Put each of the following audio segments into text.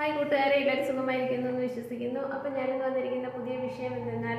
Hi കൂട്ടുകാരെ എല്ലാവരും സുഖമായിരിക്കുന്നു എന്ന് വിശ്വസിക്കുന്നു. അപ്പം ഞാനിന്ന് വന്നിരിക്കുന്ന പുതിയ വിഷയം എന്തെന്നാൽ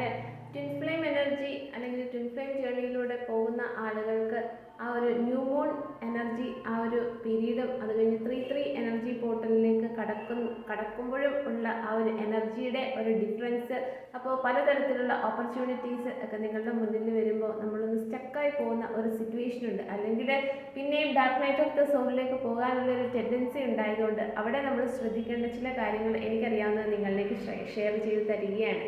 ട്വിൻ ഫ്ലെയിം എനർജി അല്ലെങ്കിൽ ട്വിൻ ഫ്ലെയിം ജേണിയിലൂടെ പോകുന്ന ആളുകൾക്ക് ആ ഒരു ന്യൂ മൂൺ എനർജി ആ ഒരു പീരീഡും അത് കഴിഞ്ഞ് ത്രീ ത്രീ എനർജി പോർട്ടലിലേക്ക് കടക്കും കടക്കുമ്പോഴും ഉള്ള ആ ഒരു എനർജിയുടെ ഒരു ഡിഫറൻസ്. അപ്പോൾ പലതരത്തിലുള്ള ഓപ്പർച്യൂണിറ്റീസ് ഒക്കെ നിങ്ങളുടെ മുന്നിൽ വരുമ്പോൾ നമ്മളൊന്ന് സ്റ്റക്കായി പോകുന്ന ഒരു സിറ്റുവേഷൻ ഉണ്ട്. അല്ലെങ്കിൽ പിന്നെയും ഡാർക്ക് നൈറ്റ് ഓഫ് ദ സോണിലേക്ക് പോകാനുള്ള ഒരു ടെൻഡൻസി ഉണ്ടായതുകൊണ്ട് അവിടെ നമ്മൾ ശ്രദ്ധിക്കേണ്ട ചില കാര്യങ്ങൾ എനിക്കറിയാവുന്നത് നിങ്ങളിലേക്ക് ഷെയർ ചെയ്ത് തരികയാണ്.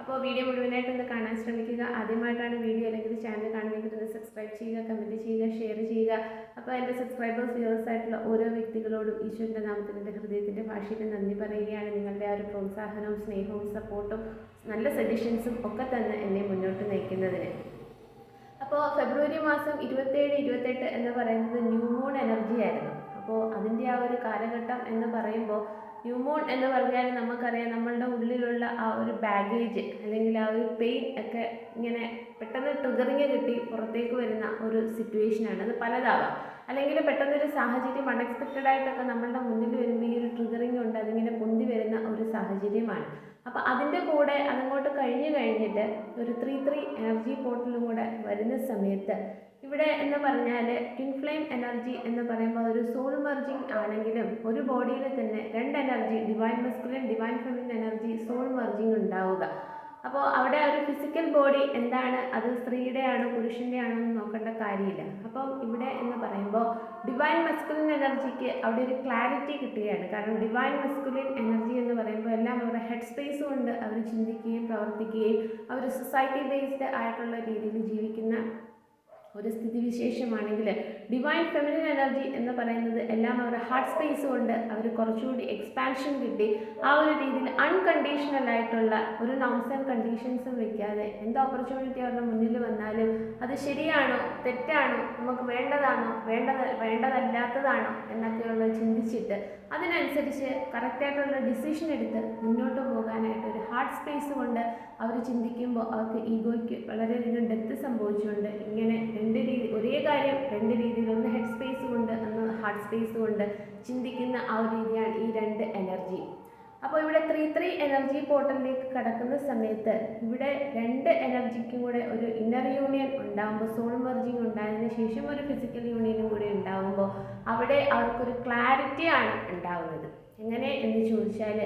അപ്പോൾ വീഡിയോ മുഴുവനായിട്ടൊന്ന് കാണാൻ ശ്രമിക്കുക. ആദ്യമായിട്ടാണ് വീഡിയോ അല്ലെങ്കിൽ ചാനൽ കാണുന്നെങ്കിൽ ഒന്ന് സബ്സ്ക്രൈബ് ചെയ്യുക കമന്റ് ചെയ്യുക ഷെയർ ചെയ്യുക. അപ്പോൾ എന്റെ സബ്സ്ക്രൈബേഴ്സ് വ്യൂവേഴ്സ് ആയിട്ടുള്ള ഓരോ വ്യക്തികളോടും ഈശ്വരന്റെ നാമത്തിൽ എന്റെ ഹൃദയത്തിന്റെ ഭാഷയിൽ നന്ദി പറയുകയാണ്. നിങ്ങളുടെ ആ ഒരു പ്രോത്സാഹനവും സ്നേഹവും സപ്പോർട്ടും നല്ല സജഷൻസും ഒക്കെ തന്നെ എന്നെ മുന്നോട്ട് നയിക്കുന്നതിന്. അപ്പോൾ ഫെബ്രുവരി മാസം ഇരുപത്തേഴ് ഇരുപത്തെട്ട് എന്ന് പറയുന്നത് ന്യൂ മൂൺ എനർജി ആയിരുന്നു. അപ്പോൾ അതിന്റെ ആ ഒരു കാലഘട്ടം എന്ന് പറയുമ്പോൾ ന്യൂ മൂൺ എന്ന് പറഞ്ഞാൽ നമുക്കറിയാം നമ്മളുടെ ഉള്ളിലുള്ള ആ ഒരു ബാഗേജ് അല്ലെങ്കിൽ ആ ഒരു പെയിൻ ഒക്കെ ഇങ്ങനെ പെട്ടെന്ന് ട്രിഗറിങ് കിട്ടി പുറത്തേക്ക് വരുന്ന ഒരു സിറ്റുവേഷനാണ് അത് പലതാവാം. അല്ലെങ്കിൽ പെട്ടെന്നൊരു സാഹചര്യം അൺഎക്സ്പെക്റ്റഡ് ആയിട്ടൊക്കെ നമ്മളുടെ മുന്നിൽ വരുമ്പോൾ ഈ ഒരു ട്രിഗറിങ് ഉണ്ട് അതിങ്ങനെ പൊന്തി വരുന്ന ഒരു സാഹചര്യമാണ്. അപ്പോൾ അതിന്റെ കൂടെ അതങ്ങോട്ട് കഴിഞ്ഞ് കഴിഞ്ഞിട്ട് ഒരു ത്രീ ത്രീ എനർജി പോർട്ടലും കൂടെ വരുന്ന സമയത്ത് ഇവിടെ എന്ന് പറഞ്ഞാൽ ട്വിൻ ഫ്ലെയിം എനർജി എന്ന് പറയുമ്പോൾ ഒരു സോൾ മെർജിങ് ആണെങ്കിലും ഒരു ബോഡിയിൽ തന്നെ രണ്ട് energy divine masculine divine feminine energy soul merging ഉണ്ടാവുക. അപ്പോൾ അവിടെ ഒരു ഫിസിക്കൽ ബോഡി എന്താണ്? അത് സ്ത്രീയുടെ ആണോ പുരുഷന്റെ ആണോ എന്ന് നോക്കേണ്ട കാര്യമില്ല. അപ്പം ഇവിടെ എന്ന് പറയുമ്പോൾ ഡിവൈൻ മസ്കുലിൻ എനർജിക്ക് അവിടെ ഒരു ക്ലാരിറ്റി കിട്ടുകയാണ്. കാരണം ഡിവൈൻ മസ്കുലിൻ എനർജി എന്ന് പറയുമ്പോൾ എല്ലാം അവരുടെ ഹെഡ് സ്പേസ് കൊണ്ട് അവർ ചിന്തിക്കുകയും പ്രവർത്തിക്കുകയും അവർ സൊസൈറ്റി ബേസ്ഡ് ആയിട്ടുള്ള രീതിയിൽ ജീവിക്കുന്ന ഒരു സ്ഥിതിവിശേഷമാണെങ്കിൽ ഡിവൈൻ ഫെമിനിൻ എനർജി എന്ന് പറയുന്നത് എല്ലാം അവരുടെ ഹാർട്ട് സ്പേസ് കൊണ്ട് അവർ കുറച്ചുകൂടി എക്സ്പാൻഷൻ കിട്ടി. ആ ഒരു രീതിയിൽ അൺകണ്ടീഷണൽ ആയിട്ടുള്ള ഒരു നോംസ് ആൻഡ് കണ്ടീഷൻസും വെക്കാതെ എന്ത് ഓപ്പർച്യൂണിറ്റി അവരുടെ മുന്നിൽ വന്നാലും അത് ശരിയാണോ തെറ്റാണോ നമുക്ക് വേണ്ടതാണോ വേണ്ടത് വേണ്ടതല്ലാത്തതാണോ എന്നൊക്കെയുള്ള ചിന്തിച്ചിട്ട് അതിനനുസരിച്ച് കറക്റ്റായിട്ടുള്ള ഡിസിഷൻ എടുത്ത് മുന്നോട്ട് പോകാനായിട്ട് ഒരു ഹാർട്ട് സ്പേസ് കൊണ്ട് അവർ ചിന്തിക്കുമ്പോൾ അവർക്ക് ഈഗോയ്ക്ക് വളരെയധികം ഡെത്ത് സംഭവിച്ചുകൊണ്ട് ഇങ്ങനെ രണ്ട് രീതി ഒരേ കാര്യം രണ്ട് രീതിയിൽ ഒന്ന് ഹെഡ് സ്പേസ് കൊണ്ട് ഒന്ന് ഹാർട്ട് സ്പേസ് കൊണ്ട് ചിന്തിക്കുന്ന ആ ഒരു രീതിയാണ് ഈ രണ്ട് എനർജി അപ്പോൾ ഇവിടെ ത്രീ ത്രീ എനർജി പോർട്ടലിലേക്ക് കടക്കുന്ന സമയത്ത് ഇവിടെ രണ്ട് എനർജിക്കും കൂടെ ഒരു ഇന്നർ യൂണിയൻ ഉണ്ടാകുമ്പോൾ സോൾ മെർജിങ് ഉണ്ടായതിന് ശേഷം ഒരു ഫിസിക്കൽ യൂണിയനും കൂടി ഉണ്ടാകുമ്പോൾ അവിടെ അവർക്കൊരു ക്ലാരിറ്റിയാണ് ഉണ്ടാകുന്നത് എങ്ങനെ എന്ന് ചോദിച്ചാൽ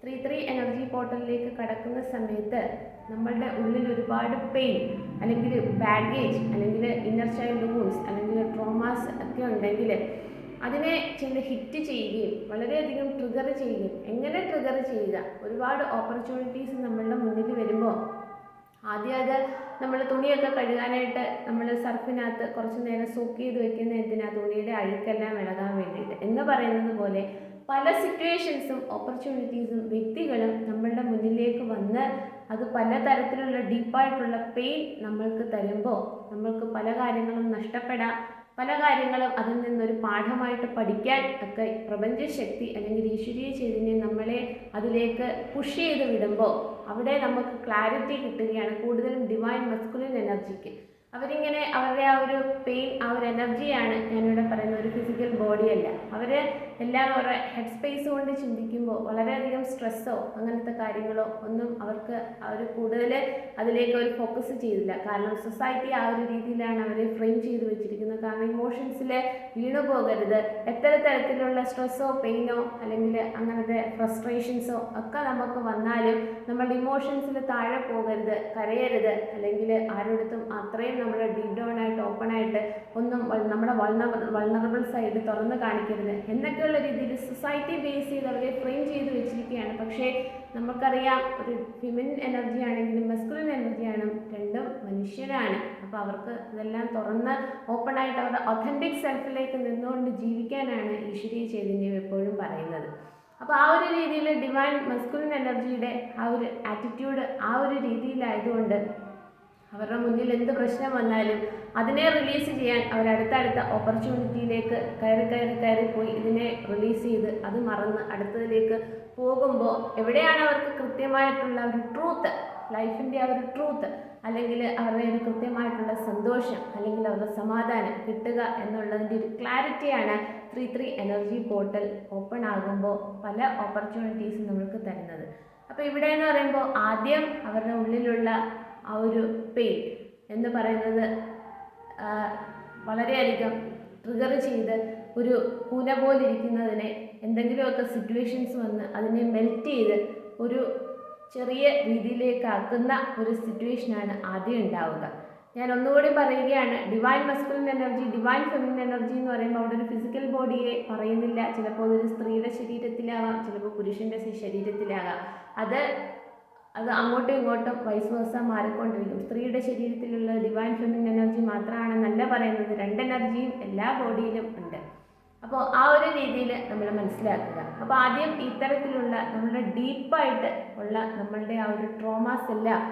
ത്രീ ത്രീ എനർജി പോർട്ടലിലേക്ക് കടക്കുന്ന സമയത്ത് നമ്മളുടെ ഉള്ളിൽ ഒരുപാട് പെയിൻ അല്ലെങ്കിൽ ബാഗേജ് അല്ലെങ്കിൽ ഇന്നർ ചൈൽഡ് വൂൺസ് അല്ലെങ്കിൽ ട്രോമാസ് ഒക്കെ ഉണ്ടെങ്കിൽ അതിനെ ചെന്ന് ഹിറ്റ് ചെയ്യുകയും വളരെയധികം ട്രിഗർ ചെയ്യുകയും എങ്ങനെ ട്രിഗർ ചെയ്യുക ഒരുപാട് ഓപ്പർച്യൂണിറ്റീസ് നമ്മളുടെ മുന്നിൽ വരുമ്പോൾ ആദ്യം അത് നമ്മൾ തുണിയൊക്കെ കഴുകാനായിട്ട് നമ്മൾ സർഫിനകത്ത് കുറച്ച് നേരം സോക്ക് ചെയ്ത് വെക്കുന്ന എന്തിനാ? തുണിയുടെ അഴുക്കെല്ലാം ഇളകാൻ വേണ്ടിയിട്ട്. എന്ന് പറയുന്നത് പോലെ പല സിറ്റുവേഷൻസും ഓപ്പർച്യൂണിറ്റീസും വ്യക്തികളും നമ്മളുടെ മുന്നിലേക്ക് വന്ന് അത് പല പലതരത്തിലുള്ള ഡീപ്പായിട്ടുള്ള പെയിൻ നമ്മൾക്ക് തരുമ്പോൾ നമ്മൾക്ക് പല കാര്യങ്ങളും നഷ്ടപ്പെടാം. പല കാര്യങ്ങളും അതിൽ നിന്നൊരു പാഠമായിട്ട് പഠിക്കാൻ ഒക്കെ പ്രപഞ്ചശക്തി അല്ലെങ്കിൽ ഈശ്വരീയ ചൈതന്യം നമ്മളെ അതിലേക്ക് പുഷ് ചെയ്ത് വിടുമ്പോൾ അവിടെ നമുക്ക് ക്ലാരിറ്റി കിട്ടുകയാണ് കൂടുതലും ഡിവൈൻ മസ്കുലിൻ എനർജിക്ക് അവരിങ്ങനെ അവരുടെ ആ ഒരു പെയിൻ ആ ഒരു എനർജിയാണ് ഞാനിവിടെ പറയുന്ന ഒരു ഫിസിക്കൽ ബോഡിയല്ല അവർ എല്ലാം അവരുടെ ഹെഡ് സ്പേസ് കൊണ്ട് ചിന്തിക്കുമ്പോൾ വളരെയധികം സ്ട്രെസ്സോ അങ്ങനത്തെ കാര്യങ്ങളോ ഒന്നും അവർക്ക് അവർ കൂടുതൽ അതിലേക്ക് അവർ ഫോക്കസ് ചെയ്തില്ല. കാരണം സൊസൈറ്റി ആ ഒരു രീതിയിലാണ് അവരെ ഫ്രെയിം ചെയ്ത് വെച്ചിരിക്കുന്നത്. കാരണം ഇമോഷൻസിൽ വീണു പോകരുത്. എത്ര തരത്തിലുള്ള സ്ട്രെസ്സോ പെയിനോ അല്ലെങ്കിൽ അങ്ങനത്തെ ഫ്രസ്ട്രേഷൻസോ ഒക്കെ നമുക്ക് വന്നാലും നമ്മളുടെ ഇമോഷൻസിൽ താഴെ പോകരുത് കരയരുത്. അല്ലെങ്കിൽ ആരോടത്തും അത്രയും നമ്മൾ ഡീപ് ഡൗൺ ആയിട്ട് ഓപ്പൺ ആയിട്ട് ഒന്നും നമ്മുടെ വൾണ വൾണറബിൾ സൈഡ് തുറന്ന് കാണിക്കരുത്. എന്നൊക്കെയുള്ള രീതിയിൽ സൊസൈറ്റി ബേസ് ചെയ്ത് അവരെ ഫ്രെയിം ചെയ്ത് വെച്ചിരിക്കുകയാണ്. പക്ഷേ നമുക്കറിയാം ഒരു ഫിമൻ എനർജി ആണെങ്കിലും മസ്കുലിൻ ആണെങ്കിലും രണ്ടും മനുഷ്യരാണ്. അപ്പോൾ അവർക്ക് ഇതെല്ലാം തുറന്ന് ഓപ്പണായിട്ട് അവരുടെ ഒഥന്റിക് സെൽഫിലേക്ക് നിന്നുകൊണ്ട് ജീവിക്കാനാണ് ഈശ്വരീയ ചൈതന്യം എപ്പോഴും പറയുന്നത്. അപ്പോൾ ആ ഒരു രീതിയിൽ ഡിവൈൻ മസ്കുലിൻ എനർജിയുടെ ആ ഒരു ആറ്റിറ്റ്യൂഡ് ആ ഒരു രീതിയിലായതുകൊണ്ട് അവരുടെ മുന്നിൽ എന്ത് പ്രശ്നം വന്നാലും അതിനെ റിലീസ് ചെയ്യാൻ അവർ അടുത്തടുത്ത ഓപ്പർച്യൂണിറ്റിയിലേക്ക് കയറി കയറി കയറി പോയി ഇതിനെ റിലീസ് ചെയ്ത് അത് മറന്ന് അടുത്തതിലേക്ക് പോകുമ്പോൾ എവിടെയാണ് അവർക്ക് കൃത്യമായിട്ടുള്ള ഒരു ട്രൂത്ത് ലൈഫിന്റെ ഒരു ട്രൂത്ത് അല്ലെങ്കിൽ അവരുടെ ഒരു കൃത്യമായിട്ടുള്ള സന്തോഷം അല്ലെങ്കിൽ അവരുടെ സമാധാനം കിട്ടുക എന്നുള്ളതിന്റെ ഒരു ക്ലാരിറ്റിയാണ് three three energy portal open ആകുമ്പോൾ പല ഓപ്പർച്യൂണിറ്റീസും നമ്മൾക്ക് തരുന്നത്. അപ്പോൾ ഇവിടെ എന്ന് പറയുമ്പോൾ ആദ്യം അവരുടെ ഉള്ളിലുള്ള ആ ഒരു പെയിൻ എന്ന് പറയുന്നത് വളരെയധികം ട്രിഗർ ചെയ്ത് ഒരു കൂന പോലിരിക്കുന്നതിനെ എന്തെങ്കിലുമൊക്കെ സിറ്റുവേഷൻസ് വന്ന് അതിനെ മെൽറ്റ് ചെയ്ത് ഒരു ചെറിയ രീതിയിലേക്കാക്കുന്ന ഒരു സിറ്റുവേഷനാണ് ആദ്യം ഉണ്ടാവുക. ഞാൻ ഒന്നുകൂടി പറയുകയാണ് divine masculine energy divine feminine energy എന്ന് പറയുമ്പോൾ അവിടെ ഒരു ഫിസിക്കൽ ബോഡിയെ പറയുന്നില്ല. ചിലപ്പോൾ ഒരു സ്ത്രീയുടെ ശരീരത്തിലാവാം ചിലപ്പോൾ പുരുഷന്റെ ശരീരത്തിലാകാം. അത് അത് അങ്ങോട്ടും ഇങ്ങോട്ടും വൈസ് വേഴ്സ മാറിക്കൊണ്ടിരിക്കും സ്ത്രീയുടെ ശരീരത്തിലുള്ള ഡിവൈൻ ഫെമിൻ എനർജി മാത്രമാണ് നല്ല പറയുന്നത്. രണ്ട് എനർജിയും എല്ലാ ബോഡിയിലും ഉണ്ട്. അപ്പോൾ ആ ഒരു രീതിയിൽ നമ്മൾ മനസ്സിലാക്കുക. അപ്പോൾ ആദ്യം ഇത്തരത്തിലുള്ള നമ്മളുടെ ഡീപ്പായിട്ട് ഉള്ള നമ്മളുടെ ആ ഒരു ട്രോമാസ് എല്ലാം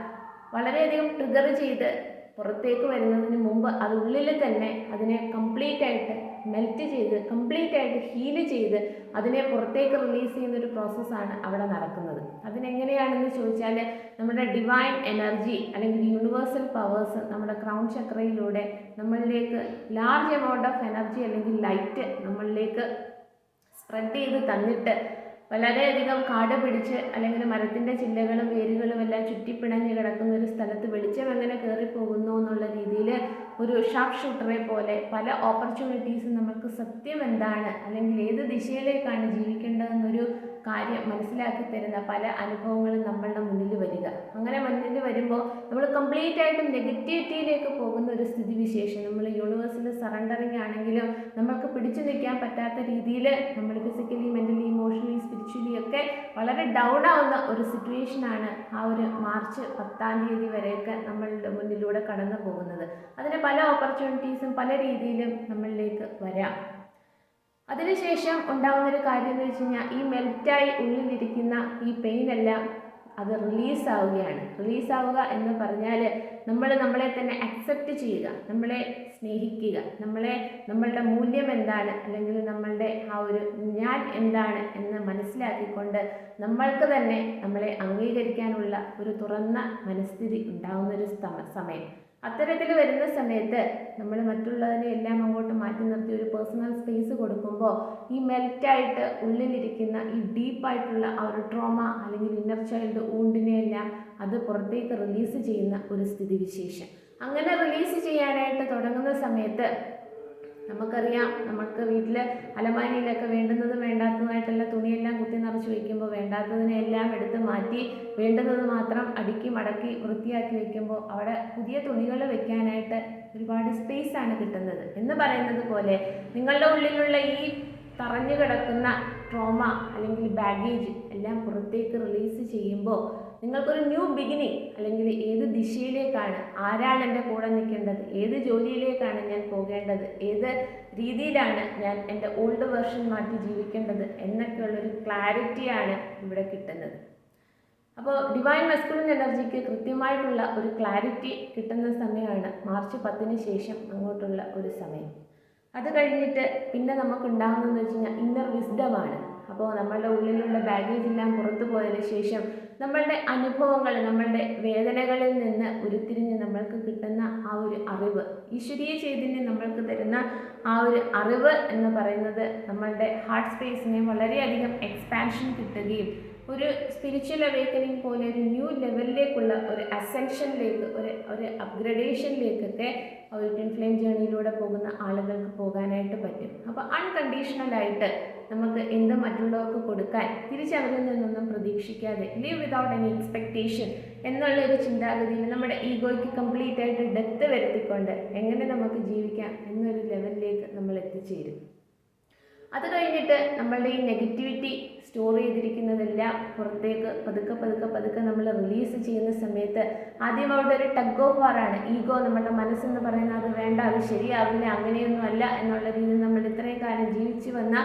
വളരെയധികം ട്രിഗർ ചെയ്ത് പുറത്തേക്ക് വരുന്നതിന് മുമ്പ് അത് ഉള്ളിൽ തന്നെ അതിനെ കംപ്ലീറ്റ് ആയിട്ട് മെൽറ്റ് ചെയ്ത് കംപ്ലീറ്റ് ആയിട്ട് ഹീൽ ചെയ്ത് അതിനെ പുറത്തേക്ക് റിലീസ് ചെയ്യുന്ന ഒരു പ്രോസസ്സാണ് അവിടെ നടക്കുന്നത്. അതിനെങ്ങനെയാണെന്ന് ചോദിച്ചാൽ നമ്മുടെ ഡിവൈൻ എനർജി അല്ലെങ്കിൽ യൂണിവേഴ്സൽ പവേഴ്സ് നമ്മുടെ ക്രൗൺ ചക്രയിലൂടെ നമ്മളിലേക്ക് ലാർജ് എമൗണ്ട് ഓഫ് എനർജി അല്ലെങ്കിൽ ലൈറ്റ് നമ്മളിലേക്ക് സ്പ്രെഡ് ചെയ്ത് തന്നിട്ട് വളരെയധികം കാട് പിടിച്ച് അല്ലെങ്കിൽ മരത്തിന്റെ ചില്ലകളും വേരുകളും എല്ലാം ചുറ്റിപ്പിണഞ്ഞ് കിടക്കുന്ന ഒരു സ്ഥലത്ത് വെളിച്ചം എങ്ങനെ കയറിപ്പോകുന്നു എന്നുള്ള രീതിയിൽ ഒരു ഷാർപ്പ് ഷൂട്ടറെ പോലെ പല ഓപ്പർച്യൂണിറ്റീസും നമുക്ക് സത്യം എന്താണ് അല്ലെങ്കിൽ ഏത് ദിശയിലേക്കാണ് ജീവിക്കേണ്ടതെന്നൊരു കാര്യം മനസ്സിലാക്കി തരുന്ന പല അനുഭവങ്ങളും നമ്മളുടെ മുന്നിൽ വരിക. അങ്ങനെ മുന്നിൽ വരുമ്പോൾ നമ്മൾ കംപ്ലീറ്റ് ആയിട്ടും നെഗറ്റിവിറ്റിയിലേക്ക് പോകുന്ന ഒരു സ്ഥിതിവിശേഷം. നമ്മൾ യൂണിവേഴ്സിൽ സറണ്ടറിങ് ആണെങ്കിലും നമ്മൾക്ക് പിടിച്ചു നിൽക്കാൻ പറ്റാത്ത രീതിയിൽ നമ്മൾ ഫിസിക്കലി മെന്റലി ഇമോഷണലി സ്പിരിച്വലി ഒക്കെ വളരെ ഡൗൺ ആവുന്ന ഒരു സിറ്റുവേഷനാണ് ആ ഒരു മാർച്ച് പത്താം തീയതി വരെയൊക്കെ നമ്മളുടെ മുന്നിലൂടെ കടന്നു പോകുന്നത് അതിന് പല ഓപ്പർച്യൂണിറ്റീസും പല രീതിയിലും നമ്മളിലേക്ക് വരാം. അതിനുശേഷം ഉണ്ടാകുന്ന ഒരു കാര്യം എന്ന് വെച്ച് കഴിഞ്ഞാൽ ഈ മെൽറ്റായി ഉള്ളിലിരിക്കുന്ന ഈ പെയിൻ എല്ലാം അത് റിലീസ് ആവുകയാണ്. റിലീസ് ആവുക എന്ന് പറഞ്ഞാൽ നമ്മൾ നമ്മളെ തന്നെ അക്സെപ്റ്റ് ചെയ്യുക നമ്മളെ സ്നേഹിക്കുക നമ്മളെ നമ്മളുടെ മൂല്യം എന്താണ് അല്ലെങ്കിൽ നമ്മളുടെ ആ ഒരു ഞാൻ എന്താണ് എന്ന് മനസ്സിലാക്കിക്കൊണ്ട് നമ്മൾക്ക് തന്നെ നമ്മളെ അംഗീകരിക്കാനുള്ള ഒരു തുറന്ന മനസ്ഥിതി ഉണ്ടാകുന്ന ഒരു സമ- സമയം. അത്തരത്തിൽ വരുന്ന സമയത്ത് നമ്മൾ മറ്റുള്ളതിനെ എല്ലാം അങ്ങോട്ട് മാറ്റി നിർത്തി ഒരു പേഴ്സണൽ സ്പേസ് കൊടുക്കുമ്പോൾ ഈ മെൽറ്റായിട്ട് ഉള്ളിലിരിക്കുന്ന ഈ ഡീപ്പായിട്ടുള്ള ആ ഒരു ട്രോമ അല്ലെങ്കിൽ ഇന്നർ ചൈൽഡ് ഊണ്ടിനെ എല്ലാം അത് പുറത്തേക്ക് റിലീസ് ചെയ്യുന്ന ഒരു സ്ഥിതിവിശേഷം. അങ്ങനെ റിലീസ് ചെയ്യാനായിട്ട് തുടങ്ങുന്ന സമയത്ത് നമുക്കറിയാം നമുക്ക് വീട്ടിലെ അലമാരിയിലൊക്കെ വേണ്ടുന്നതും വേണ്ടാത്തതുമായിട്ടുള്ള തുണിയെല്ലാം കുത്തി നിറച്ച് വയ്ക്കുമ്പോൾ വേണ്ടാത്തതിനെ എല്ലാം എടുത്ത് മാറ്റി വേണ്ടുന്നത് മാത്രം അടുക്കി മടക്കി വൃത്തിയാക്കി വെക്കുമ്പോൾ അവിടെ പുതിയ തുണികൾ വെക്കാനായിട്ട് ഒരുപാട് സ്പേസ് ആണ് കിട്ടുന്നത്. എന്ന് പറയുന്നത് പോലെ നിങ്ങളുടെ ഉള്ളിലുള്ള ഈ തറഞ്ഞു കിടക്കുന്ന ട്രോമ അല്ലെങ്കിൽ ബാഗേജ് എല്ലാം പുറത്തേക്ക് റിലീസ് ചെയ്യുമ്പോൾ നിങ്ങൾക്കൊരു ന്യൂ ബിഗിനിങ് അല്ലെങ്കിൽ ഏത് ദിശയിലേക്കാണ് ആരാണ് എന്റെ കൂടെ നിൽക്കേണ്ടത് ഏത് ജോലിയിലേക്കാണ് ഞാൻ പോകേണ്ടത് ഏത് രീതിയിലാണ് ഞാൻ എന്റെ ഓൾഡ് വേർഷൻ മാറ്റി ജീവിക്കേണ്ടത് എന്നൊക്കെയുള്ളൊരു ക്ലാരിറ്റിയാണ് ഇവിടെ കിട്ടുന്നത്. അപ്പോൾ ഡിവൈൻ മസ്കുലിൻ എനർജിക്ക് കൃത്യമായിട്ടുള്ള ഒരു ക്ലാരിറ്റി കിട്ടുന്ന സമയമാണ് മാർച്ച് പത്തിന് ശേഷം അങ്ങോട്ടുള്ള ഒരു സമയം. അത് കഴിഞ്ഞിട്ട് പിന്നെ നമുക്ക് ഉണ്ടാകുന്നതെന്ന് വെച്ച് കഴിഞ്ഞാൽ ഇന്നർ വിസ്ഡമാണ് അപ്പോൾ നമ്മളുടെ ഉള്ളിലുള്ള ബാഗേജ് എല്ലാം പുറത്തു പോയതിന് ശേഷം നമ്മളുടെ അനുഭവങ്ങൾ നമ്മളുടെ വേദനകളിൽ നിന്ന് ഉരുത്തിരിഞ്ഞ് നമ്മൾക്ക് കിട്ടുന്ന ആ ഒരു അറിവ് ഈശ്വരീയ ചൈതന്യം നമ്മൾക്ക് തരുന്ന ആ ഒരു അറിവ് എന്ന് പറയുന്നത് നമ്മളുടെ ഹാർട്ട് സ്പേസിനെ വളരെയധികം എക്സ്പാൻഷൻ കിട്ടുകയും ഒരു സ്പിരിച്വൽ അവേക്കനിങ് പോലെ ഒരു ന്യൂ ലെവലിലേക്കുള്ള ഒരു അസെൻഷനിലേക്ക് ഒരു ഒരു അപ്ഗ്രഡേഷനിലേക്കൊക്കെ ട്വിൻ ഫ്ലെയിം ജേണിയിലൂടെ പോകുന്ന ആളുകൾക്ക് പോകാനായിട്ട് പറ്റും. അപ്പോൾ അൺകണ്ടീഷണലായിട്ട് നമുക്ക് എന്ത് മറ്റുള്ളവർക്ക് കൊടുക്കാൻ തിരിച്ചവരിൽ നിന്നൊന്നും പ്രതീക്ഷിക്കാതെ ലീവ് വിതൗട്ട് എനി എക്സ്പെക്റ്റേഷൻ എന്നുള്ള ഒരു ചിന്താഗതിയിൽ നമ്മുടെ ഈഗോയ്ക്ക് കംപ്ലീറ്റ് ആയിട്ട് ഡെപ്ത് വരുത്തിക്കൊണ്ട് എങ്ങനെ നമുക്ക് ജീവിക്കാം എന്നൊരു ലെവലിലേക്ക് നമ്മൾ എത്തിച്ചേരും. അത് കഴിഞ്ഞിട്ട് നമ്മളുടെ ഈ നെഗറ്റിവിറ്റി സ്റ്റോർ ചെയ്തിരിക്കുന്നതെല്ലാം പുറത്തേക്ക് പതുക്കെ പതുക്കെ പതുക്കെ നമ്മൾ റിലീസ് ചെയ്യുന്ന സമയത്ത് ആദ്യം അവിടെ ഒരു ടഗ് ഓഫ് വാറാണ് ഈഗോ നമ്മുടെ മനസ്സെന്ന് പറയുന്നത് അത് വേണ്ട അത് ശരിയാവില്ല അങ്ങനെയൊന്നും അല്ല എന്നുള്ള രീതിയിൽ നമ്മൾ ഇത്രയും കാലം ജീവിച്ചു വന്ന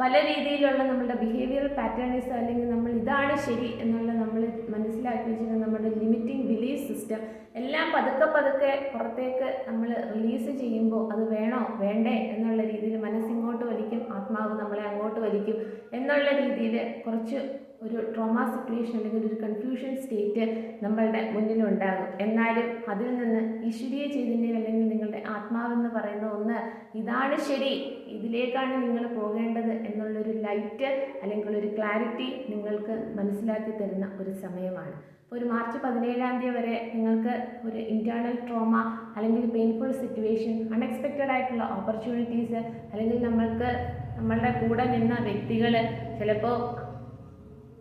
പല രീതിയിലുള്ള നമ്മളുടെ ബിഹേവിയർ പാറ്റേൺസ് അല്ലെങ്കിൽ നമ്മൾ ഇതാണ് ശരി എന്നുള്ള നമ്മൾ മനസ്സിലാക്കി വെച്ചിട്ട് നമ്മുടെ ലിമിറ്റിംഗ് ബിലീഫ് സിസ്റ്റം എല്ലാം പതുക്കെ പതുക്കെ പുറത്തേക്ക് നമ്മൾ റിലീസ് ചെയ്യുമ്പോൾ അത് വേണോ? വേണ്ടേ? എന്നുള്ള രീതിയിൽ മനസ്സിങ്ങോട്ട് വലിക്കും ആത്മാവ് നമ്മളെ അങ്ങോട്ട് വലിക്കും എന്നുള്ള രീതിയിൽ കുറച്ച് ഒരു ട്രോമ സിറ്റുവേഷൻ അല്ലെങ്കിൽ ഒരു കൺഫ്യൂഷൻ സ്റ്റേറ്റ് നമ്മളുടെ മുന്നിലുണ്ടാകും. എന്നാലും അതിൽ നിന്ന് ഈശ്വരീയ ചൈതന്യം അല്ലെങ്കിൽ നിങ്ങളുടെ ആത്മാവെന്ന് പറയുന്ന ഒന്ന് ഇതാണ് ശരി ഇതിലേക്കാണ് നിങ്ങൾ പോകേണ്ടത് എന്നുള്ളൊരു ലൈറ്റ് അല്ലെങ്കിൽ ഒരു ക്ലാരിറ്റി നിങ്ങൾക്ക് മനസ്സിലാക്കി തരുന്ന ഒരു സമയമാണ്. ഒരു മാർച്ച് പതിനേഴാം തീയതി വരെ നിങ്ങൾക്ക് ഒരു ഇന്റേർണൽ ട്രോമ അല്ലെങ്കിൽ പെയിൻഫുൾ സിറ്റുവേഷൻ അൺഎക്സ്പെക്റ്റഡ് ആയിട്ടുള്ള ഓപ്പർച്യൂണിറ്റീസ് അല്ലെങ്കിൽ നമ്മൾക്ക് നമ്മളുടെ കൂടെ നിന്ന വ്യക്തികൾ ചിലപ്പോൾ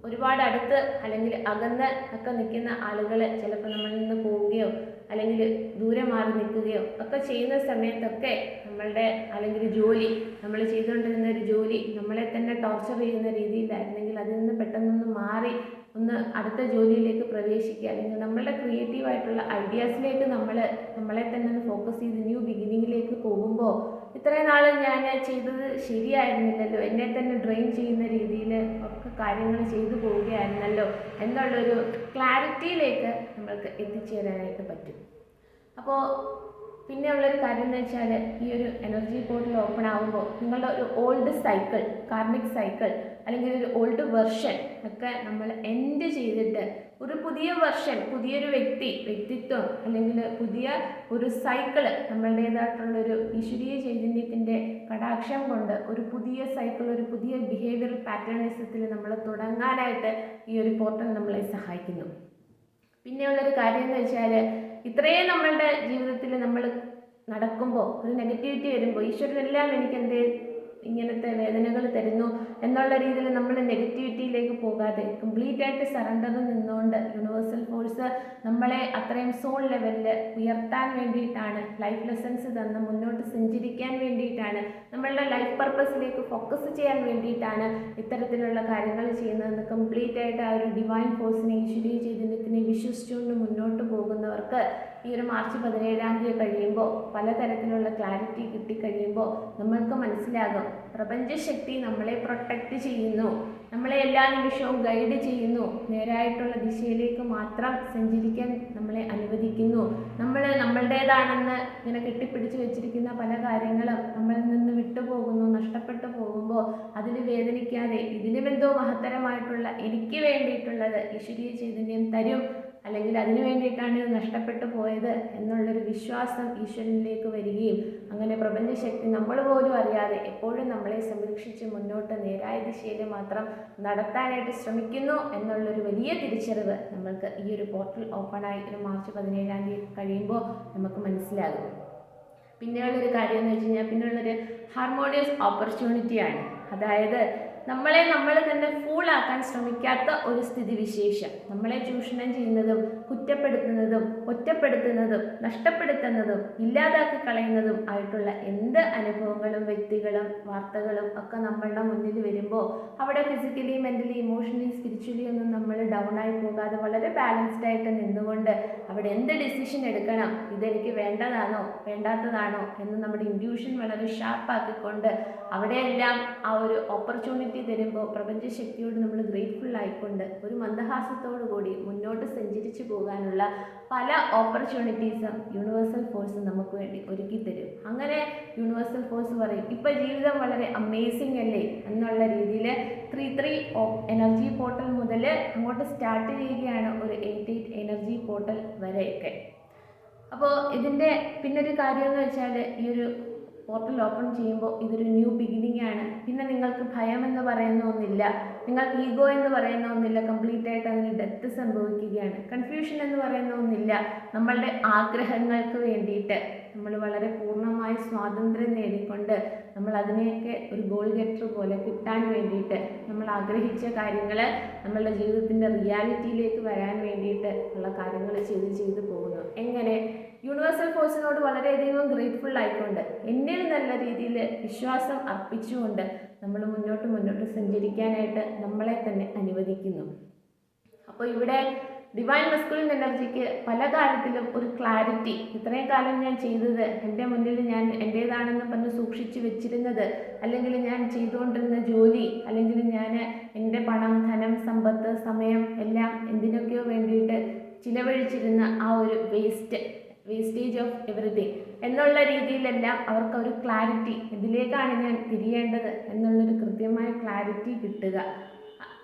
ഒരുപാട് അടുത്ത് അല്ലെങ്കിൽ അകന്ന് ഒക്കെ നിൽക്കുന്ന ആളുകൾ ചിലപ്പോൾ നമ്മളിൽ നിന്ന് പോവുകയോ അല്ലെങ്കിൽ ദൂരെ മാറി നിൽക്കുകയോ ഒക്കെ ചെയ്യുന്ന സമയത്തൊക്കെ നമ്മളുടെ അല്ലെങ്കിൽ ജോലി നമ്മൾ ചെയ്തുകൊണ്ടിരുന്ന ഒരു ജോലി നമ്മളെ തന്നെ ടോർച്ചർ ചെയ്യുന്ന രീതിയിലായിരുന്നെങ്കിൽ അതിൽ നിന്ന് പെട്ടെന്നൊന്ന് മാറി ഒന്ന് അടുത്ത ജോലിയിലേക്ക് പ്രവേശിക്കുക അല്ലെങ്കിൽ നമ്മളുടെ ക്രിയേറ്റീവായിട്ടുള്ള ഐഡിയാസിലേക്ക് നമ്മൾ നമ്മളെ തന്നെ ഒന്ന് ഫോക്കസ് ചെയ്ത് ന്യൂ ബിഗിനിങ്ങിലേക്ക് പോകുമ്പോൾ ഇത്രയും നാൾ ഞാൻ ചെയ്തത് ശരിയായിരുന്നില്ലല്ലോ. എന്നെ തന്നെ ഡ്രെയിൻ ചെയ്യുന്ന രീതിയിൽ ഒക്കെ കാര്യങ്ങൾ ചെയ്തു പോവുകയായിരുന്നല്ലോ എന്നുള്ളൊരു ക്ലാരിറ്റിയിലേക്ക് നമ്മൾക്ക് എത്തിച്ചേരാനായിട്ട് പറ്റും. അപ്പോൾ പിന്നെ ഉള്ളൊരു കാര്യം എന്ന് വെച്ചാൽ ഈ ഒരു എനർജി പോർട്ടൽ ഓപ്പൺ ആകുമ്പോൾ നിങ്ങളുടെ ഒരു ഓൾഡ് സൈക്കിൾ കാർമിക് സൈക്കിൾ അല്ലെങ്കിൽ ഒരു ഓൾഡ് വെർഷൻ ഒക്കെ നമ്മൾ എൻഡ് ചെയ്തിട്ട് ഒരു പുതിയ വെർഷൻ പുതിയൊരു വ്യക്തി വ്യക്തിത്വം അല്ലെങ്കിൽ പുതിയ ഒരു സൈക്കിൾ നമ്മളുടേതായിട്ടുള്ളൊരു ഈശ്വരീയ ചൈതന്യത്തിന്റെ കടാക്ഷം കൊണ്ട് ഒരു പുതിയ സൈക്കിൾ ഒരു പുതിയ ബിഹേവിയർ പാറ്റേണിസത്തിൽ നമ്മൾ തുടങ്ങാനായിട്ട് ഈ ഒരു പോർട്ടൽ നമ്മളെ സഹായിക്കുന്നു. പിന്നെയുള്ളൊരു കാര്യം എന്ന് വെച്ചാൽ ഇത്രയും നമ്മളുടെ ജീവിതത്തിൽ നമ്മൾ നടക്കുമ്പോൾ ഒരു നെഗറ്റിവിറ്റി വരുമ്പോൾ ഈശ്വരനെല്ലാം എനിക്ക് എന്തേ ഇങ്ങനത്തെ വേദനകൾ തരുന്നു എന്നുള്ള രീതിയിൽ നമ്മൾ നെഗറ്റിവിറ്റിയിലേക്ക് പോകാതെ കംപ്ലീറ്റ് ആയിട്ട് സറണ്ടറിൽ നിന്നുകൊണ്ട് യൂണിവേഴ്സൽ ഫോഴ്സ് നമ്മളെ അത്രയും സോൾ ലെവലിൽ ഉയർത്താൻ വേണ്ടിയിട്ടാണ് ലൈഫ് ലെസൺസ് തന്ന് മുന്നോട്ട് സഞ്ചരിക്കാൻ വേണ്ടിയിട്ടാണ് നമ്മളുടെ ലൈഫ് പർപ്പസിലേക്ക് ഫോക്കസ് ചെയ്യാൻ വേണ്ടിയിട്ടാണ് ഇത്തരത്തിലുള്ള കാര്യങ്ങൾ ചെയ്യുന്നതെന്ന് കംപ്ലീറ്റ് ആയിട്ട് ആ ഒരു ഡിവൈൻ ഫോഴ്സിനെ ഈശ്വരീയ ചൈതന്യത്തിനെ വിശ്വസിച്ചുകൊണ്ട് മുന്നോട്ട് പോകുന്നവർക്ക് ഈ ഒരു മാർച്ച് പതിനേഴാം തീയതി കഴിയുമ്പോൾ പലതരത്തിലുള്ള ക്ലാരിറ്റി കിട്ടിക്കഴിയുമ്പോൾ നമ്മൾക്ക് മനസ്സിലാകും. പ്രപഞ്ചശക്തി നമ്മളെ പ്രൊട്ടക്റ്റ് ചെയ്യുന്നു. നമ്മളെ എല്ലാ നിമിഷവും ഗൈഡ് ചെയ്യുന്നു. നേരായിട്ടുള്ള ദിശയിലേക്ക് മാത്രം സഞ്ചരിക്കാൻ നമ്മളെ അനുവദിക്കുന്നു. നമ്മൾ നമ്മളുടേതാണെന്ന് ഇങ്ങനെ കെട്ടിപ്പിടിച്ച് വെച്ചിരിക്കുന്ന പല കാര്യങ്ങളും നമ്മളിൽ നിന്ന് വിട്ടുപോകുന്നു നഷ്ടപ്പെട്ടു പോകുമ്പോൾ അതിൽ വേദനിക്കാതെ ഇതിലും എന്തോ മഹത്തരമായിട്ടുള്ള എനിക്ക് വേണ്ടിയിട്ടുള്ളത് ഈശ്വരീയ ചൈതന്യം തരും അല്ലെങ്കിൽ അതിനു വേണ്ടിയിട്ടാണ് ഇത് നഷ്ടപ്പെട്ടു പോയത് എന്നുള്ളൊരു വിശ്വാസം ഈശ്വരനിലേക്ക് വരികയും അങ്ങനെ പ്രപഞ്ചശക്തി നമ്മൾ പോലും അറിയാതെ എപ്പോഴും നമ്മളെ സംരക്ഷിച്ച് മുന്നോട്ട് നേരായ ദിശയിൽ മാത്രം നടത്താനായിട്ട് ശ്രമിക്കുന്നു എന്നുള്ളൊരു വലിയ തിരിച്ചറിവ് നമ്മൾക്ക് ഈ ഒരു പോർട്ടൽ ഓപ്പണായി ഒരു മാർച്ച് പതിനേഴാം തീയതി കഴിയുമ്പോൾ നമുക്ക് മനസ്സിലാകും. പിന്നെയുള്ളൊരു കാര്യം എന്ന് വെച്ച് കഴിഞ്ഞാൽ പിന്നെയുള്ളൊരു ഹാർമോണിയസ് ഓപ്പർച്യൂണിറ്റിയാണ്. അതായത് നമ്മളെ നമ്മൾ തന്നെ ഫൂളാക്കാൻ ശ്രമിക്കാത്ത ഒരു സ്ഥിതിവിശേഷം. നമ്മളെ ചൂഷണം ചെയ്യുന്നതും കുറ്റപ്പെടുത്തുന്നതും ഒറ്റപ്പെടുത്തുന്നതും നഷ്ടപ്പെടുത്തുന്നതും ഇല്ലാതാക്കി കളയുന്നതും ആയിട്ടുള്ള എന്ത് അനുഭവങ്ങളും വ്യക്തികളും വാർത്തകളും ഒക്കെ നമ്മളുടെ മുന്നിൽ വരുമ്പോൾ അവിടെ ഫിസിക്കലി മെന്റലി ഇമോഷണലി സ്പിരിച്വലി ഒന്നും നമ്മൾ ഡൗൺ ആയി പോകാതെ വളരെ ബാലൻസ്ഡ് ആയിട്ട് നിന്നുകൊണ്ട് അവിടെ എന്ത് ഡിസിഷൻ എടുക്കണം? ഇതെനിക്ക് വേണ്ടതാണോ? വേണ്ടാത്തതാണോ? എന്ന് നമ്മുടെ ഇൻഡ്യൂഷൻ വളരെ ഷാർപ്പാക്കിക്കൊണ്ട് അവിടെയെല്ലാം ആ ഒരു ഓപ്പർച്യൂണിറ്റി തരുമ്പോൾ പ്രപഞ്ചശക്തിയോട് നമ്മൾ ഗ്രേറ്റ്ഫുൾ ആയിക്കൊണ്ട് ഒരു മന്ദഹാസത്തോടു കൂടി മുന്നോട്ട് സഞ്ചരിച്ചു പോകാനുള്ള പല ഓപ്പർച്യൂണിറ്റീസും യൂണിവേഴ്സൽ ഫോഴ്സ് നമുക്ക് വേണ്ടി ഒരുക്കി തരും. അങ്ങനെ യൂണിവേഴ്സൽ ഫോഴ്സ് പറയും ഇപ്പം ജീവിതം വളരെ അമേസിംഗ് അല്ലേ? എന്നുള്ള രീതിയിൽ ത്രീ ത്രീ എനർജി പോർട്ടൽ മുതൽ അങ്ങോട്ട് സ്റ്റാർട്ട് ചെയ്യുകയാണ് ഒരു എയ്റ്റ് എയ്റ്റ് എനർജി പോർട്ടൽ വരെയൊക്കെ. അപ്പോൾ ഇതിന്റെ പിന്നൊരു കാര്യം എന്ന് വെച്ചാൽ ഈ ഒരു പോർട്ടൽ ഓപ്പൺ ചെയ്യുമ്പോൾ ഇതൊരു ന്യൂ ബിഗിനിങ് ആണ്. പിന്നെ നിങ്ങൾക്ക് ഭയം എന്ന് പറയുന്ന ഒന്നില്ല. നിങ്ങൾക്ക് ഈഗോ എന്ന് പറയുന്ന ഒന്നില്ല. കംപ്ലീറ്റ് ആയിട്ട് അതിന് ഡെത്ത് സംഭവിക്കുകയാണ്. കൺഫ്യൂഷൻ എന്ന് പറയുന്ന ഒന്നില്ല. നമ്മളുടെ ആഗ്രഹങ്ങൾക്ക് വേണ്ടിയിട്ട് നമ്മൾ വളരെ പൂർണമായി സ്വാതന്ത്ര്യം നേടിക്കൊണ്ട് നമ്മൾ അതിനെയൊക്കെ ഒരു ഗോൾ ഗെറ്റർ പോലെ കിട്ടാൻ വേണ്ടിയിട്ട് നമ്മൾ ആഗ്രഹിച്ച കാര്യങ്ങൾ നമ്മളുടെ ജീവിതത്തിന്റെ റിയാലിറ്റിയിലേക്ക് വരാൻ വേണ്ടിയിട്ട് ഉള്ള കാര്യങ്ങൾ ചെയ്ത് ചെയ്ത് പോകുന്നു. എങ്ങനെ? യൂണിവേഴ്സൽ ഫോഴ്സിനോട് വളരെയധികം ഗ്രേറ്റ്ഫുൾ ആയിക്കൊണ്ട് എന്നിൽ നല്ല രീതിയിൽ വിശ്വാസം അർപ്പിച്ചുകൊണ്ട് നമ്മൾ മുന്നോട്ട് മുന്നോട്ട് സഞ്ചരിക്കാനായിട്ട് നമ്മളെ തന്നെ അനുവദിക്കുന്നു. അപ്പോൾ ഇവിടെ ഡിവൈൻ മസ്കുലിൻ എനർജിക്ക് പല കാര്യത്തിലും ഒരു ക്ലാരിറ്റി ഇത്രയും കാലം ഞാൻ ചെയ്തത് എന്റെ മുന്നിൽ ഞാൻ എന്റേതാണെന്ന് പറഞ്ഞ് സൂക്ഷിച്ച് വെച്ചിരുന്നത് അല്ലെങ്കിൽ ഞാൻ ചെയ്തുകൊണ്ടിരുന്ന ജോലി അല്ലെങ്കിൽ ഞാൻ എന്റെ പണം ധനം സമ്പത്ത് സമയം എല്ലാം എന്തിനൊക്കെയോ വേണ്ടിയിട്ട് ചിലവഴിച്ചിരുന്ന ആ ഒരു വേസ്റ്റ് വേസ്റ്റേജ് ഓഫ് എവറിഥിങ് എന്നുള്ള രീതിയിലെല്ലാം അവർക്ക് ഒരു ക്ലാരിറ്റി ഇതിലേക്കാണ് ഞാൻ തിരിയേണ്ടത് എന്നുള്ളൊരു കൃത്യമായ ക്ലാരിറ്റി കിട്ടുക.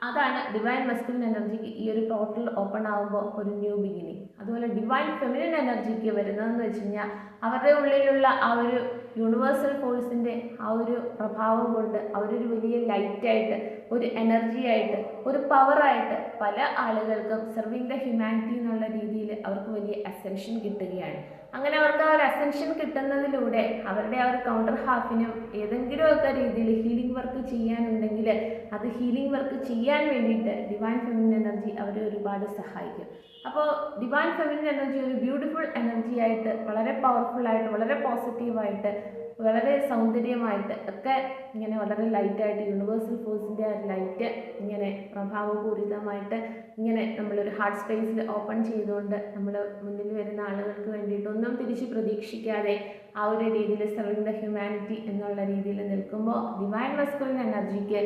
അതാണ് ഡിവൈൻ മസ്കുലിൻ എനർജിക്ക് ഈ ഒരു ടോട്ടൽ ഓപ്പൺ ആകുമ്പോൾ ഒരു ന്യൂ ബിഗിനിങ് അതുപോലെ ഡിവൈൻ ഫെമിനിൻ എനർജിക്ക് വരുന്നതെന്ന് വെച്ച് കഴിഞ്ഞാൽ അവരുടെ ഉള്ളിലുള്ള ആ ഒരു യൂണിവേഴ്സൽ ഫോഴ്സിന്റെ ആ ഒരു പ്രഭാവം കൊണ്ട് അവരൊരു വലിയ ലൈറ്റായിട്ട് ഒരു എനർജി ആയിട്ട് ഒരു പവറായിട്ട് പല ആളുകൾക്കും സെർവിങ് ദ ഹ്യൂമാനിറ്റി എന്നുള്ള രീതിയിൽ അവർക്ക് വലിയ അസെൻഷൻ കിട്ടുകയാണ്. അങ്ങനെ അവർക്ക് ആ ഒരു അസെൻഷൻ കിട്ടുന്നതിലൂടെ അവരുടെ ആ ഒരു കൗണ്ടർ ഹാഫിനും ഏതെങ്കിലുമൊക്കെ രീതിയിൽ ഹീലിംഗ് വർക്ക് ചെയ്യാനുണ്ടെങ്കിൽ അത് ഹീലിംഗ് വർക്ക് ചെയ്യാൻ വേണ്ടിയിട്ട് ഡിവൈൻ ഫെമിനിൻ എനർജി അവരെ ഒരുപാട് സഹായിക്കും. അപ്പോൾ ഡിവൈൻ ഫെമിനിൻ എനർജി ഒരു ബ്യൂട്ടിഫുൾ എനർജി ആയിട്ട് വളരെ പവർഫുൾ ആയിട്ട് വളരെ പോസിറ്റീവായിട്ട് വളരെ സൗന്ദര്യമായിട്ട് ഒക്കെ ഇങ്ങനെ വളരെ ലൈറ്റായിട്ട് യൂണിവേഴ്സൽ ഫോഴ്സിന്റെ ആ ലൈറ്റ് ഇങ്ങനെ പ്രഭാവപൂരിതമായിട്ട് ഇങ്ങനെ നമ്മളൊരു ഹാർട്ട് സ്പേസിൽ ഓപ്പൺ ചെയ്തുകൊണ്ട് നമ്മൾ മുന്നിൽ വരുന്ന ആളുകൾക്ക് വേണ്ടിയിട്ട് ഒന്നും തിരിച്ച് പ്രതീക്ഷിക്കാതെ ആ ഒരു രീതിയിൽ സെർവിങ് ദ ഹ്യൂമാനിറ്റി എന്നുള്ള രീതിയിൽ നിൽക്കുമ്പോൾ ഡിവൈൻ മസ്കുലിൻ എനർജിക്ക്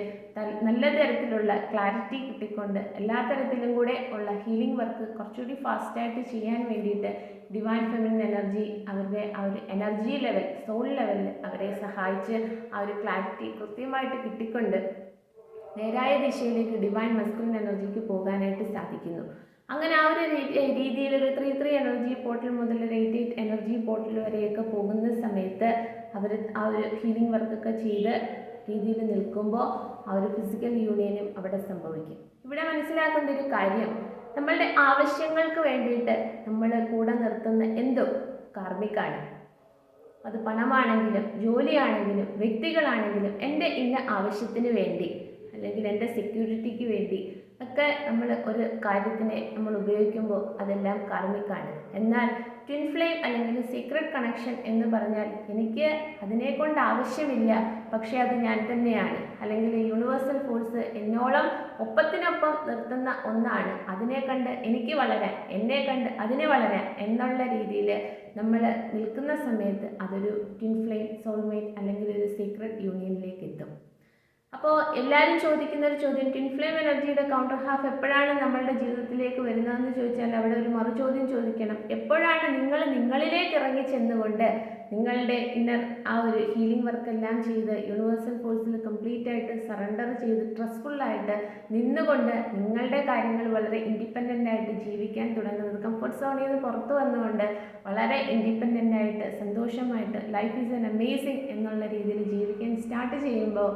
നല്ല തരത്തിലുള്ള ക്ലാരിറ്റി കിട്ടിക്കൊണ്ട് എല്ലാ തരത്തിലും കൂടെ ഉള്ള ഹീലിംഗ് വർക്ക് കുറച്ചുകൂടി ഫാസ്റ്റായിട്ട് ചെയ്യാൻ വേണ്ടിയിട്ട് ഡിവൈൻ ഫെമിനിൻ എനർജി അവരുടെ ആ ഒരു എനർജി ലെവൽ സോൾ ലെവലിൽ അവരെ സഹായിച്ച് ആ ഒരു ക്ലാരിറ്റി കൃത്യമായിട്ട് കിട്ടിക്കൊണ്ട് നേരായ ദിശയിലേക്ക് ഡിവൈൻ മസ്കുലിൻ എനർജിക്ക് പോകാനായിട്ട് സാധിക്കുന്നു. അങ്ങനെ ആ ഒരു രീതിയിൽ ഒരു ത്രീ ത്രീ എനർജി പോർട്ടൽ മുതൽ ഒരു എയ്റ്റ് എയ്റ്റ് എനർജി പോർട്ടൽ വരെയൊക്കെ പോകുന്ന സമയത്ത് അവർ ആ ഒരു ഹീലിംഗ് വർക്കൊക്കെ ചെയ്ത് രീതിയിൽ നിൽക്കുമ്പോൾ ആ ഒരു ഫിസിക്കൽ യൂണിയനും അവിടെ സംഭവിക്കും. ഇവിടെ മനസ്സിലാക്കേണ്ട ഒരു കാര്യം നമ്മളുടെ ആവശ്യങ്ങൾക്ക് വേണ്ടിയിട്ട് നമ്മൾ കൂടെ നിർത്തുന്ന എന്തോ കാർമിക്കാണ് അത് പണമാണെങ്കിലും ജോലിയാണെങ്കിലും വ്യക്തികളാണെങ്കിലും എന്റെ ഇന്ന ആവശ്യത്തിന് വേണ്ടി അല്ലെങ്കിൽ എന്റെ സെക്യൂരിറ്റിക്ക് വേണ്ടി ഒക്കെ നമ്മൾ ഒരു കാര്യത്തിനെ നമ്മൾ ഉപയോഗിക്കുമ്പോൾ അതെല്ലാം കാർമിക്കാണ് എന്നാൽ ട്വിൻ ഫ്ലെയിം അല്ലെങ്കിൽ സീക്രട്ട് കണക്ഷൻ എന്ന് പറഞ്ഞാൽ എനിക്ക് അതിനെ കൊണ്ട് ആവശ്യമില്ല. പക്ഷേ അത് ഞാൻ തന്നെയാണ്. അല്ലെങ്കിൽ യൂണിവേഴ്സൽ ഫോഴ്സ് എന്നോളം ഒപ്പത്തിനൊപ്പം നിർത്തുന്ന ഒന്നാണ്. അതിനെ കണ്ട് എനിക്ക് വളരാൻ എന്നെ കണ്ട് അതിനെ വളരാൻ എന്നുള്ള രീതിയിൽ നമ്മൾ നിൽക്കുന്ന സമയത്ത് അതൊരു ട്വിൻ ഫ്ലെയിം സോൾമേറ്റ് അല്ലെങ്കിൽ ഒരു സീക്രട്ട് യൂണിയനിലേക്ക് എത്തും. അപ്പോൾ എല്ലാവരും ചോദിക്കുന്ന ഒരു ചോദ്യം ട്വിൻ ഫ്ലെയിം എനർജിയുടെ കൗണ്ടർ ഹാഫ് എപ്പോഴാണ് നമ്മളുടെ ജീവിതത്തിലേക്ക് വരുന്നതെന്ന് ചോദിച്ചാൽ അവിടെ ഒരു മറു ചോദ്യം ചോദിക്കണം. എപ്പോഴാണ് നിങ്ങൾ നിങ്ങളിലേക്ക് ഇറങ്ങി ചെന്നുകൊണ്ട് നിങ്ങളുടെ ഇന്നർ ആ ഒരു ഹീലിംഗ് വർക്ക് എല്ലാം ചെയ്ത് യൂണിവേഴ്സൽ ഫോഴ്സിൽ കംപ്ലീറ്റ് ആയിട്ട് സറണ്ടർ ചെയ്ത് ട്രസ്റ്റ്ഫുള്ളായിട്ട് നിന്നുകൊണ്ട് നിങ്ങളുടെ കാര്യങ്ങൾ വളരെ ഇൻഡിപെൻഡന്റ് ആയിട്ട് ജീവിക്കാൻ തുടങ്ങുന്നത് കംഫർട്ട് സോണിൽ നിന്ന് പുറത്തു വന്നുകൊണ്ട് വളരെ ഇൻഡിപെൻഡന്റ് ആയിട്ട് സന്തോഷമായിട്ട് ലൈഫ് ഈസ് എൻ അമേസിങ് എന്നുള്ള രീതിയിൽ ജീവിക്കാൻ സ്റ്റാർട്ട് ചെയ്യുമ്പോൾ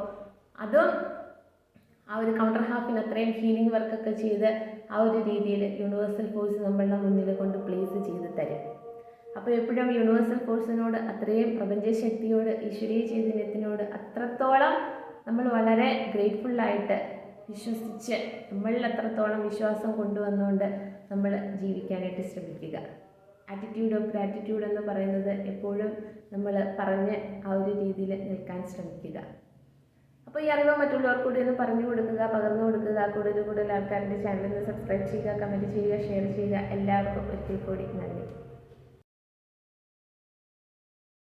അതും ആ ഒരു കൗണ്ടർ ഹാഫിന് അത്രയും ഹീലിംഗ് വർക്കൊക്കെ ചെയ്ത് ആ ഒരു രീതിയിൽ യൂണിവേഴ്സൽ ഫോഴ്സ് നമ്മളുടെ മുന്നിൽ കൊണ്ട് പ്ലേസ് ചെയ്ത് തരും. അപ്പോൾ എപ്പോഴും യൂണിവേഴ്സൽ ഫോഴ്സിനോട് അത്രയും പ്രപഞ്ചശക്തിയോട് ഈശ്വരീയ ചൈതന്യത്തിനോട് അത്രത്തോളം നമ്മൾ വളരെ ഗ്രേറ്റ്ഫുള്ളായിട്ട് വിശ്വസിച്ച് നമ്മളിൽ അത്രത്തോളം വിശ്വാസം കൊണ്ടുവന്നുകൊണ്ട് നമ്മൾ ജീവിക്കാനായിട്ട് ശ്രമിക്കുക. ആറ്റിറ്റ്യൂഡ് ഓഫ് ഗ്രാറ്റിറ്റ്യൂഡ് എന്ന് പറയുന്നത് എപ്പോഴും നമ്മൾ പറഞ്ഞ് ആ ഒരു രീതിയിൽ നിൽക്കാൻ ശ്രമിക്കുക. അപ്പോൾ ഈ അറിവ് മറ്റുള്ളവർക്ക് കൂടി ഒന്ന് പറഞ്ഞു കൊടുക്കുക പകർന്നു കൊടുക്കുക കൂടുതൽ കൂടുതൽ ആൾക്കാരുടെ ചാനലിൽ സബ്സ്ക്രൈബ് ചെയ്യുക കമന്റ് ചെയ്യുക ഷെയർ ചെയ്യുക. എല്ലാവർക്കും ഒരിക്കൽ കൂടി നന്ദി.